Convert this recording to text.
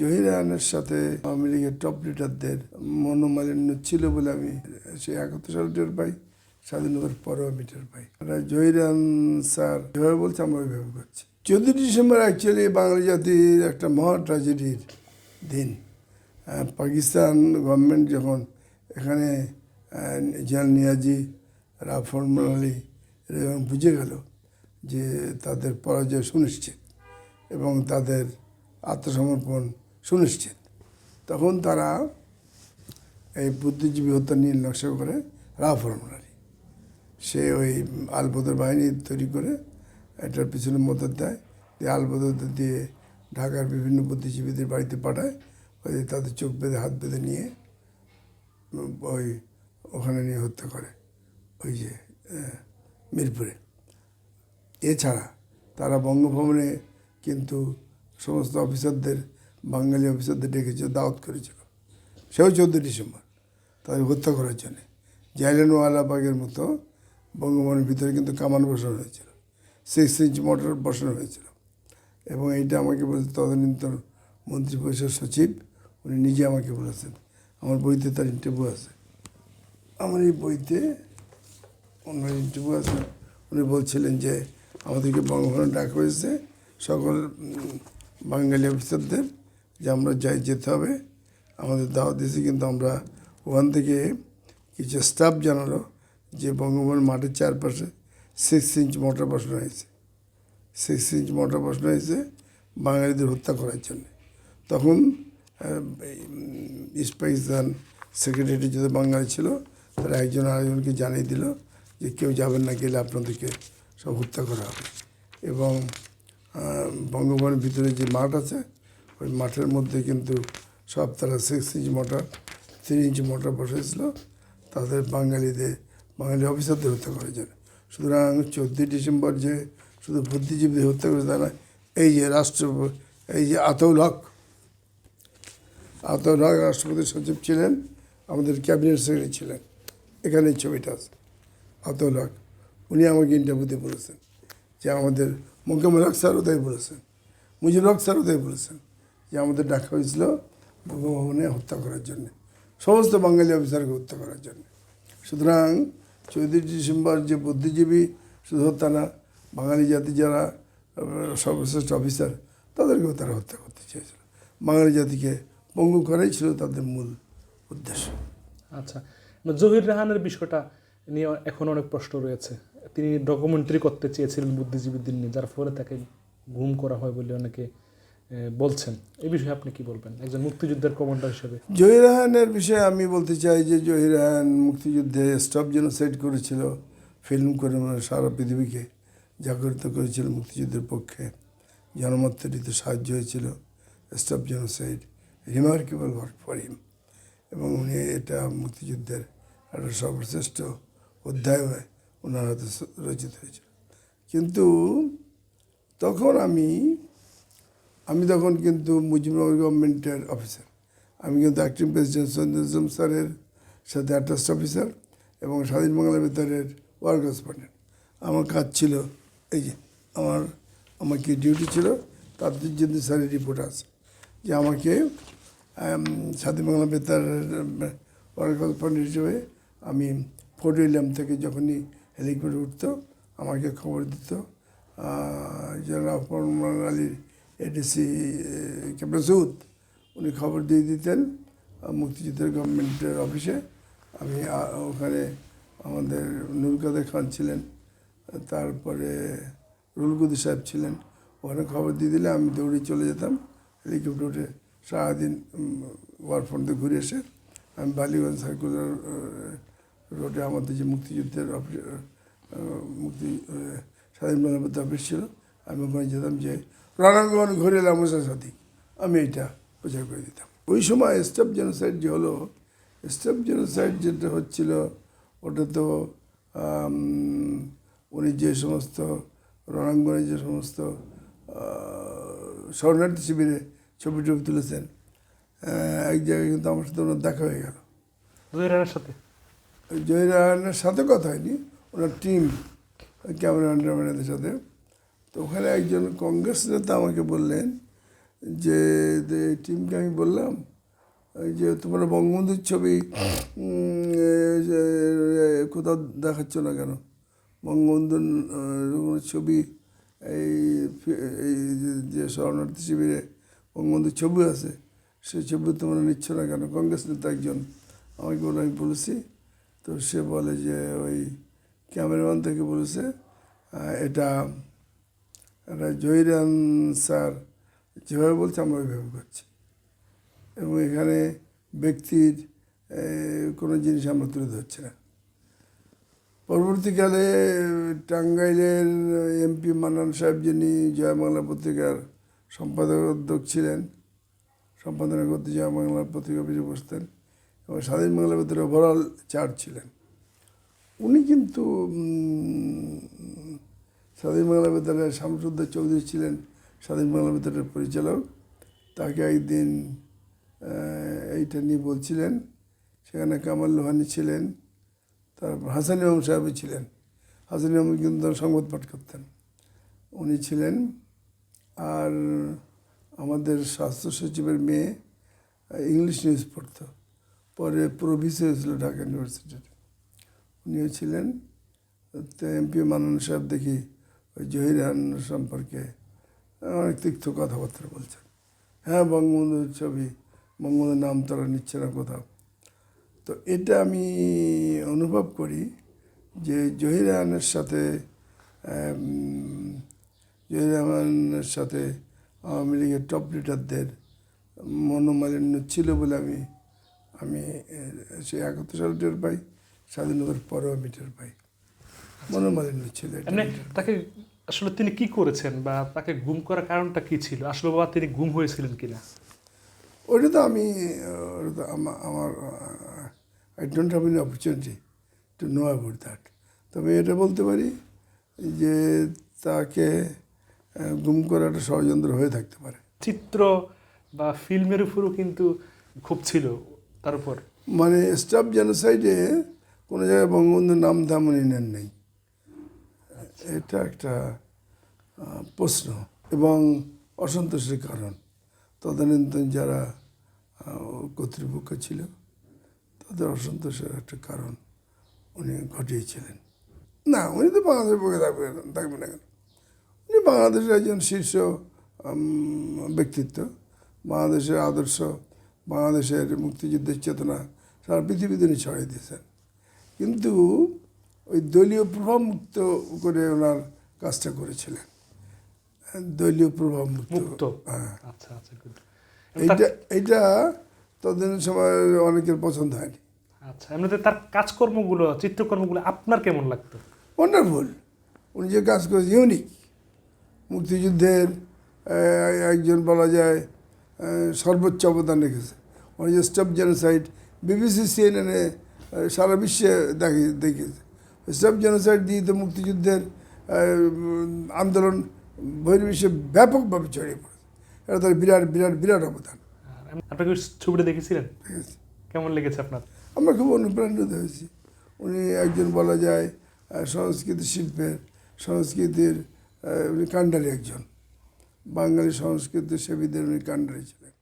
জহির রায়হানের সাথে আওয়ামী লীগের টপ লিডারদের মনোমালিন্য ছিল বলে আমি সেই একাত্তর সালে টের পাই, স্বাধীনতার পরেও আমি টের পাই। জহির রায়হান স্যার যেভাবে বলছে, আমরা ওইভাবে করছি। চোদ্দই ডিসেম্বর অ্যাকচুয়ালি বাঙালি জাতির একটা মহা ট্র্যাজেডির দিন। পাকিস্তান গভর্নমেন্ট যখন এখানে জাল নিয়াজি রাফর আলী, এরা বুঝে গেল যে তাদের পরাজয় সুনিশ্চিত এবং তাদের আত্মসমর্পণ সুনিশ্চিত। তখন তারা এই বুদ্ধিজীবী হত্যা নিয়ে নকশা করে রাফর আলী সে ওই আলবদর বাহিনী তৈরি করে এটার পিছনে মদত দেয়, দিয়ে আলবদর দিয়ে ঢাকার বিভিন্ন বুদ্ধিজীবীদের বাড়িতে পাঠায়, ওই তাদের চোখ বেঁধে, হাত বেঁধে নিয়ে, ওই ওখানে নিয়ে হত্যা করে, ওই যে মিরপুরে। এছাড়া তারা বঙ্গভবনে কিন্তু সমস্ত অফিসারদের বাঙালি অফিসারদের ডেকেছিল দাওয়াত করেছিল। সেও চোদ্দ ডিসেম্বর। তাদের হত্যা করার জন্যে। জাইলেনওয়ালাবাগের মতো বঙ্গভবনের ভিতরে কিন্তু কামান বসানো হয়েছিল। সিক্স ইঞ্চ মোটর বসানো হয়েছিল। এবং এইটা আমাকে বলেছে তদানীন্তন মন্ত্রী পরিষদ সচিব, উনি নিজে আমাকে বলেছেন। আমার বইতে তার ইন্টারভিউ আছে। আমার এই বইতে ওনার ইন্টারভিউ আছে। উনি বলছিলেন যে, আমাদেরকে বঙ্গভবনে ডাকা হয়েছে সকল বাঙালি অফিসারদের যে আমরা যাই যেতে হবে। আমাদের দাওয়াত দিয়েছে কিন্তু আমরা ওখান থেকে কিছু স্টাফ জানালো যে বঙ্গভবন মাঠের চারপাশে সিক্স ইঞ্চ মোটর বসানো হয়েছে। সিক্স ইঞ্চ মোটর বসানো হয়েছে বাঙালিদের হত্যা করার জন্য। তখন ইস্ট পাকিস্তান সেক্রেটারি যদি বাঙালি ছিল তারা একজন আরেকজনকে জানিয়ে দিল যে কেউ যাবেন না গেলে আপনাদেরকে সব হত্যা করা হবে। এবং আহ, বঙ্গভবনের ভিতরে যে মাঠ আছে ওই মাঠের মধ্যে কিন্তু সব তারা six inch motor three inch motor বসেছিল তাদের বাঙালিদের, বাঙালি অফিসারদের হত্যা করার জন্য সুতরাং চোদ্দোই ডিসেম্বর যে শুধু বুদ্ধিজীবীদের হত্যা করেছে তা না এই যে রাষ্ট্র, এই যে আতৌল হক, আতউল হক রাষ্ট্রপতি সচিব ছিলেন, আমাদের ক্যাবিনেট সেক্রেটারি ছিলেন। এখানে ছবিটা আছে, আতউল হক। উনি আমাকে ইন্টারভিউতে বলেছেন, যে আমাদের মোকাম্মল হক স্যারও তাই বলেছেন, মুজিবুর হক স্যারও তাই বলেছেন। যে আমাদের ডাকা হয়েছিল বঙ্গভবনে হত্যা করার জন্য। সমস্ত বাঙালি অফিসারকে হত্যা করার জন্য। সুতরাং চৌত্রিশ ডিসেম্বর যে বুদ্ধিজীবী শুধু হত্যা না বাঙালি জাতি যারা, সর্বশ্রেষ্ঠ অফিসার, তাদেরকেও তারা হত্যা করতে চেয়েছিল। বাঙালি জাতিকে পঙ্গু করাই ছিল তাদের মূল উদ্দেশ্য। আচ্ছা জহির রাহানের বিষয়টা নিয়ে এখন অনেক প্রশ্ন রয়েছে। তিনি ডকুমেন্টারি করতে চেয়েছিলেন বুদ্ধিজীবীদের নিয়ে, যার ফলে তাকে গুম করা হয় বলে অনেকে বলছেন। এই বিষয়ে আপনি কি বলবেন? একজন মুক্তিযুদ্ধের কমান্ডার হিসেবে। জহির জহিরাহানের বিষয়ে আমি বলতে চাই যে জহির জহিরাহান মুক্তিযুদ্ধে স্টপ জেনোসাইড করেছিল, ফিল্ম করে মানে সারা পৃথিবীকে জাগরিত করেছিল মুক্তিযুদ্ধের পক্ষে। জনমত তৈরিতে সাহায্য হয়েছিল stop genocide, remarkable work for him. এবং উনি এটা মুক্তিযুদ্ধের একটা সর্বশ্রেষ্ঠ অধ্যায় ওনার হাতে রচিত হয়েছিল। কিন্তু তখন আমি আমি তখন কিন্তু মুজিবনগর গভর্নমেন্টের অফিসার আমি কিন্তু অ্যাক্টিং প্রেসিডেন্ট সন্দেশম স্যারের সাথে অ্যাটাস্ট অফিসার এবং স্বাধীন বাংলা বেতারের ওয়ার করেসপন্ডেন্ট আমার কাজ ছিল এই যে, আমার আমার ডিউটি ছিল, তার জন্য স্যারের রিপোর্ট আছে। যে আমাকে স্বাধীন বাংলা বেতারের ওয়ার করেসপন্ডেন্ট হিসেবে আমি ফোর্ট উইলিয়াম থেকে যখনই হেলিকপ্টার উঠতো, আমাকে খবর দিত ফরমান আলীর এডিসি ক্যাপ্টাসুদ উনি খবর দিয়ে দিতেন মুক্তিযুদ্ধের গভর্নমেন্টের অফিসে আমি ওখানে আমাদের নুর কাদের খান ছিলেন, তারপরে রুলকুদি সাহেব ছিলেন। ওখানে খবর দিয়ে দিলে আমি দৌড়ে চলে যেতাম হেলিকপ্টার উঠে সারাদিন ওয়ারফ্রন্ট ঘুরে এসে। আমি বালিগঞ্জ সার্কুলার রোডে আমাদের যে মুক্তিযুদ্ধের অফিস মুক্তি স্বাধীন বাংলা অফিস ছিল, আমি ওখানে যেতাম যে রণাঙ্গন ঘুরে এলাম মুসার সাথে। আমি এটা প্রচার করে দিতাম। ওই সময় স্টেপ জেনোসাইড যে হলো স্টেপ জেনোসাইড যেটা হচ্ছিল ওটা তো উনি যে সমস্ত রণাঙ্গনে যে সমস্ত শরণার্থী শিবিরে ছবি টবি তুলেছেন এক জায়গায় কিন্তু আমার সাথে ওনার দেখা হয়ে গেল। জহির রাহানের সাথে? জয়রানের সাথে কথা হয়নি ওনার টিম ক্যামেরা ক্যামেরাম্যানদের সাথে। তো ওখানে একজন কংগ্রেস নেতা আমাকে বললেন যে টিমকে আমি বললাম যে তোমরা বঙ্গবন্ধুর ছবি কোথাও দেখাচ্ছ না কেন? বঙ্গবন্ধুর ছবি, এই এই, যে- শরণার্থী শিবিরে বঙ্গবন্ধুর ছবি আছে সেই ছবি তোমরা নিচ্ছ না কেন? কংগ্রেস নেতা একজন আমাকে বলে আমি বলেছি। তো সে বলে যে, ওই ক্যামেরাম্যান থেকে বলেছে এটা এটা জহিরান স্যার যেভাবে বলছে আমরা ওইভাবে করছি। এবং এখানে ব্যক্তির কোনো জিনিস আমরা তুলে ধরছি না। পরবর্তীকালে, টাঙ্গাইলের এমপি মান্নান সাহেব যিনি জয় বাংলা পত্রিকার সম্পাদক অধ্যক্ষ ছিলেন, সম্পাদনা করতে জয় বাংলা পত্রিকা অফিসে বসতেন এবং স্বাধীন বাংলা পত্রিকার ওভারঅল চার্জ ছিলেন, উনি কিন্তু স্বাধীন বাংলা বিদ্যালয়ের শামসুদ্দা চৌধুরী ছিলেন স্বাধীন বাংলা বিদ্যালয়ের পরিচালক। তাকে একদিন এইটা নিয়ে বলছিলেন, সেখানে কামাল লোহানি ছিলেন, তারপর হাসান ইমাম সাহেব ছিলেন। হাসান ইমাম কিন্তু সংবাদ পাঠ করতেন উনি ছিলেন। আর আমাদের স্বাস্থ্য সচিবের মেয়ে, ইংলিশ নিউজ পড়তো। পরে প্রভিস হয়েছিল ঢাকা ইউনিভার্সিটির উনিও ছিলেন। এমপি মানন সাহেব দেখি ওই জহিরান সম্পর্কে অনেক তিক্ত কথাবার্তা বলছেন। হ্যাঁ বঙ্গবন্ধুর ছবি বঙ্গবন্ধুর নাম তারা নিচ্ছে না কোথাও তো এটা আমি অনুভব করি যে জহির জহিরানের সাথে উম, জহিরানের সাথে আওয়ামী লীগের টপ লিডারদের মনোমালিন্য ছিল বলে আমি আমি সেই একাত্তর সালে টের পাই স্বাধীনতার পরেও আমি টের পাই। মনোমালিন্য ছিল এটা তাকে আসলে তিনি কি করেছেন বা তাকে গুম করার কারণটা কি ছিল? আসলে বাবা তিনি গুম হয়েছিলেন কিনা? ওটা তো আমি আমার I don't have any opportunity to know about that তবে এটা বলতে পারি যে তাকে গুম করা একটা ষড়যন্ত্র হয়ে থাকতে পারে। চিত্র বা ফিল্মের উপরও কিন্তু খুব ছিল তার উপর। মানে স্টাফ জেনোসাইডে কোনো জায়গায় বঙ্গবন্ধুর নাম তেমনই নেন নেই। এটা একটা প্রশ্ন এবং অসন্তোষের কারণ। তদানীন্তন যারা কর্তৃপক্ষ ছিল, তাদের অসন্তোষের একটা কারণ উনি ঘটিয়েছিলেন। না, উনি তো বাংলাদেশের পক্ষে থাকবেন থাকবেন না কেন? উনি বাংলাদেশের একজন শীর্ষ ব্যক্তিত্ব, বাংলাদেশের আদর্শ, বাংলাদেশের মুক্তিযুদ্ধের চেতনা সারা পৃথিবীতে উনি ছড়িয়ে দিয়েছেন। কিন্তু ওই দলীয় প্রভাবমুক্ত করে ওনার কাজটা করেছিলেন। দলীয় প্রভাবমুক্ত। মুক্ত। হ্যাঁ। আচ্ছা আচ্ছা এইটা এইটা ততদিন সময় অনেকের পছন্দ হয়নি। আচ্ছা এমনিতে তার কাজকর্মগুলো চিত্রকর্মগুলো আপনার কেমন লাগতো? ওয়ান্ডারফুল উনি যে কাজ করেছে ইউনিক মুক্তিযুদ্ধের একজন বলা যায় সর্বোচ্চ অবদান রেখেছে। উনি যে স্টপ জেনোসাইড বিবিসি সিএনএনে সারা বিশ্বে দেখে দেখিয়েছে স্টপ জেনোসাইড দিয়ে তো মুক্তিযুদ্ধের আন্দোলন বহির্বিশ্বে ব্যাপকভাবে ছড়িয়ে পড়েছে। এটা তার বিরাট বিরাট বিরাট অবদান। আপনাকে ছবিটা দেখেছিলেন? কেমন লেগেছে আপনার? আমরা খুব অনুপ্রাণিত হয়েছি। উনি একজন বলা যায় সংস্কৃতি শিল্পের সংস্কৃতির উনি কাণ্ডারি একজন। বাঙালি সংস্কৃতি সেবীদের উনি কাণ্ডারি ছিলেন।